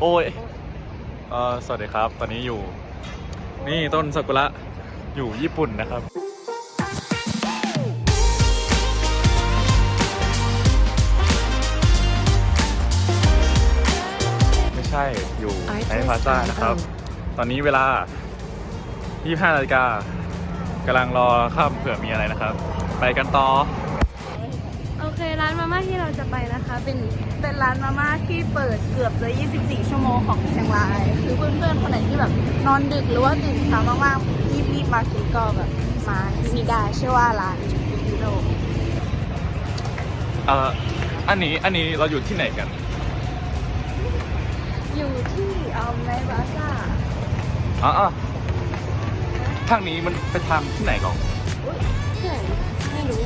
โอ้ยเออสวัสดีครับ ตอนนี้อยู่ นี่ต้นซากุระอยู่ญี่ปุ่นนะครับไม่ใช่อยู่ในพลาซ่านะครับ ตอนนี้เวลา 25นาฬิกากำลังรอข้ามเผื่อมีอะไรนะครับ ไปกันต่อ โอเค ร้านมาม่าที่เราจะไปนะคะ เป็น เป็นร้านมาม่าที่เปิดเกือบจะ 24 ชั่วโมงของเชียงราย คือเพื่อนๆคนไหนที่แบบนอนดึกหรือว่าตื่นเช้ามากๆรีบๆมากินก็แบบมาที่นี่ได้ชื่อว่าร้านยูโรเอ่ออันนี้อันนี้เราอยู่ที่ไหนกัน อยู่ที่เอาในบาซ่าอ๋ออทางนี้มันไปทางที่ไหนก่อนอุ้ยที่ไหนไม่รู้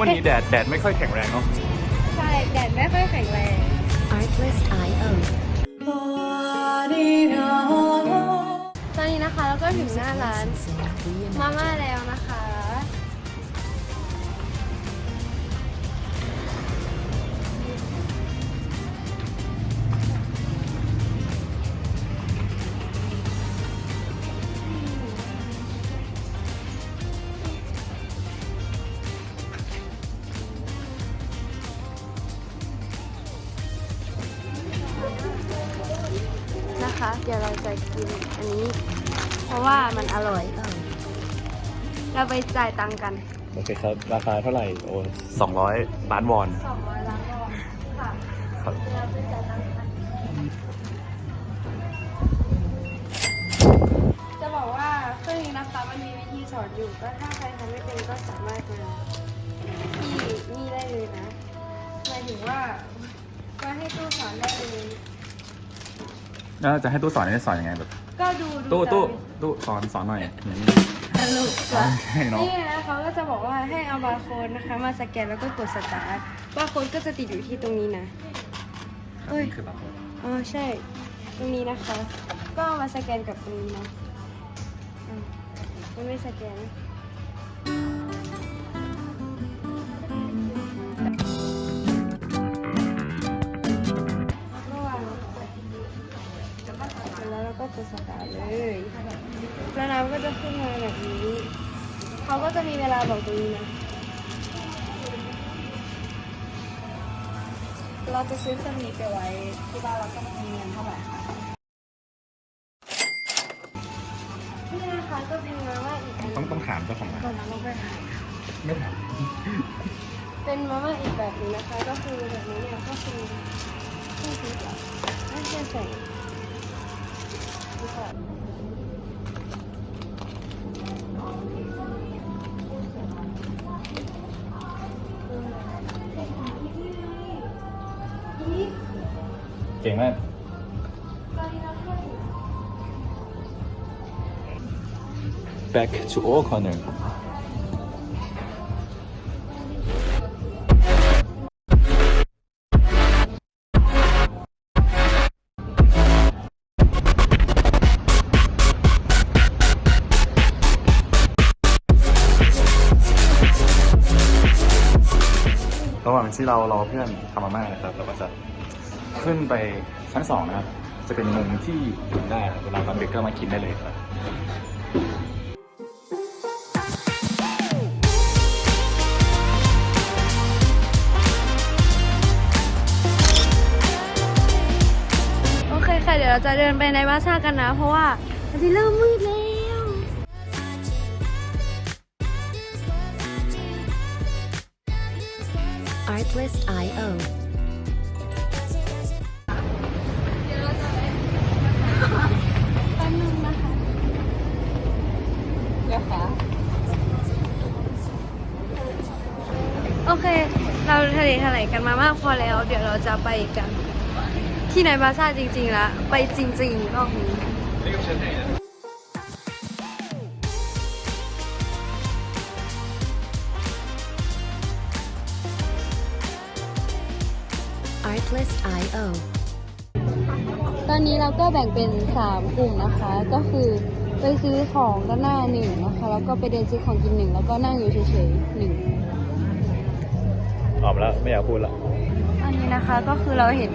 วันนี้แดดแดดไม่ค่อยแข็งแรงเนาะ ใช่แดดไม่ค่อยแข็งแรง Artlist IO. ตอนนี้นะคะเราก็ถึงหน้าร้านมาม่าแล้วนะคะ นะคะ เดี๋ยวเราจะกินอันนี้ เพราะว่ามันอร่อย เราไปจ่ายตังค์กันโอเคครับ ราคาเท่าไหร่ โอ้สองร้อยล้านวอน200ล้านวอนค่ะครับเราไปจ่ายตังค์กันจะบอกว่าเครื่องนี้นะคะมันมีวิธีสอนอยู่ก็ถ้าใครทำไม่เป็นก็สามารถมาที่นี่ได้เลยนะหมายถึงว่ามาให้ตู้สอนได้เลย แล้วจะให้ตู้สอนให้สอนยังไงแบบ ก็ดูดูตู้ตามตู้ตู้สอนสอนหน่อยอย่างนี้สนุกใช่อะเนาะ นี่นะเขาก็จะบอกว่าให้เอาบาร์โค้ดนะคะ มาสแกนแล้วก็กดสตาร์ทบาร์โค้ดก็จะติดอยู่ที่ตรงนี้นะ เอ้ยคือเราอ๋อใช่ ตรงนี้นะคะ ก็เอามาสแกนกับตรงนี้นะอะมันไม่สแกน ก็กดสตาร์ทเลยแล้วน้ำก็จะขึ้นมาแบบนี้เขาก็จะมีเวลาบอกตรงนี้นะ เราจะซื้อเครื่องนี้ไปไว้ที่บ้านเราต้องมีเงินเท่าไหร่คะนี่นะคะก็เป็นมาม่าอีกอันหต้องนึ่งต้องถามเจ้าของร้านก่อนนะลงไปหา ไม่ถามเป็นมาม่าอีกแบบหนึงนะคะ ก็คือแบบนี้เนี่ยก็คือที่ซื้อเหรอไม่ใช่ใส่ไม่ใช่ เก่งมาก back to all corner ที่เรารอเพื่อนทำมาม่านะครับเราก็จะขึ้นไปชั้นสองนะครับ จะเป็นมุมที่อยู่ได้ครับเวลาตอนเดึกก็มากินได้เลยครับ โอเคค่ะ เดี๋ยวเราจะเดินไปในบาซ่ากันนะ เพราะว่ามันจะเริ่มมืดแล้วะโอเค เราทะเลทลายกันมามากพอแล้ว เดี๋ยวเราจะไปกัน ที่ไหนบาซ่าจริงๆแล้วไปจริงๆรอบนี้ IO. ตอนนี้เราก็แบ่งเป็น 3 กลุ่มนะคะ ก็คือไปซื้อของด้านหน้าหนึ่งนะคะ แล้วก็ไปเดินซื้อของกินหนึ่งแล้วก็นั่งอยู่เฉยๆหนึ่งออกมาแล้วไม่อยากพูดละอันนี้นะคะก็คือเราเห็น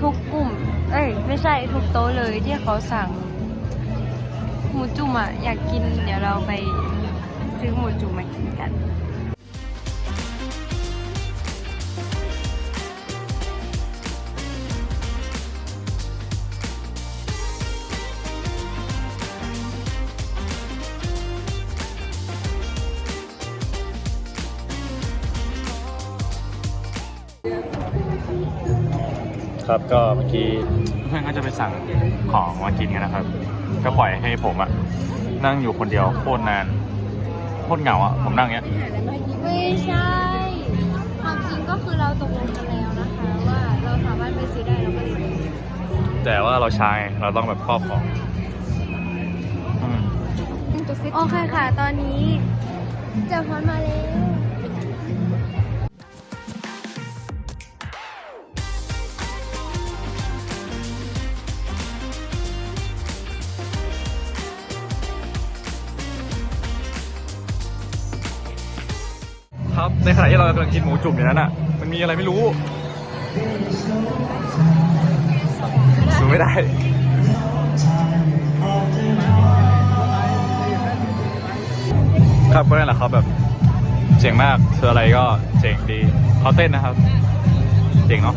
ทุกกลุ่ม เอ้ย ไม่ใช่ทุกโต๊ะเลยที่เขาสั่งหมูจุ่มอะอยากกินเดี๋ยวเราไปซื้อหมูจุ่มมากินกัน ครับ ก็เมื่อกี้เพื่อนก็จะไปสั่งของมากินกันนะครับ ก็ปล่อยให้ผมอะนั่งอยู่คนเดียวโคตรนานโคตรเหงาอะผมนั่งเงี้ยไม่ใช่ความจริงก็คือเราตกลงกันแล้วนะคะ ว่าเราสามารถไปซื้อได้เราก็เลยแต่ว่าเราชายเราต้องแบบครอบของอืมโอเคค่ะ ตอนนี้เจะพอนมาแล้ว ครับ ในขณะที่เรากำลังกินหมูจุ่มอยู่นั้นอะ มันมีอะไรไม่รู้ สูไม่ได้ ครับก็นั่นแหละครับแบบเจ๋งมากคืออะไรก็เจ๋งดีเขาเต้นนะครับ เจ๋งเนาะ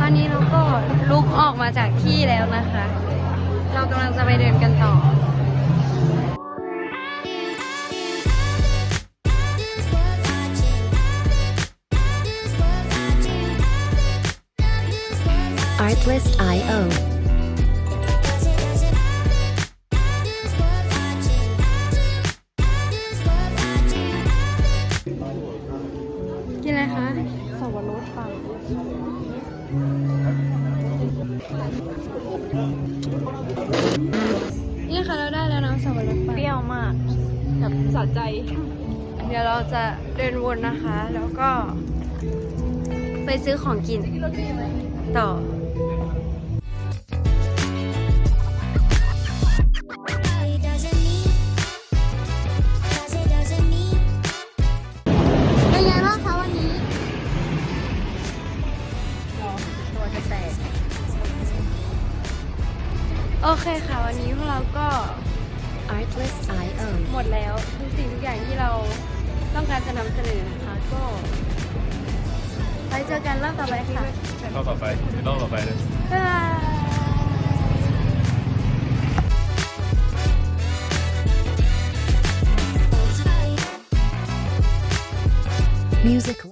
ตอนนี้เราก็ลุกออกมาจากที่แล้วนะคะ เรากำลังจะไปเดินกันต่อ Artlist.io. กินอะไรคะสวรสค่ะนี่ค่ะเราได้แล้วน้ำสับปะรดเปปั่นรี้ยวมากแบบสะใจเดี๋ยวเราจะเดินวนนะคะ แล้วก็ ไปซื้อของกิน ต่อ เคค่ะ วันนี้พวกเราก็ Artlist.io. หมดแล้วทุกสิ่งทุกอย่างที่เราต้องการจะนำเสนอนะคะ ก็ ไปเจอกันรอบต่อไปค่ะรอบต่อไปรอบต่อไปเลยบ๊ายบาย Music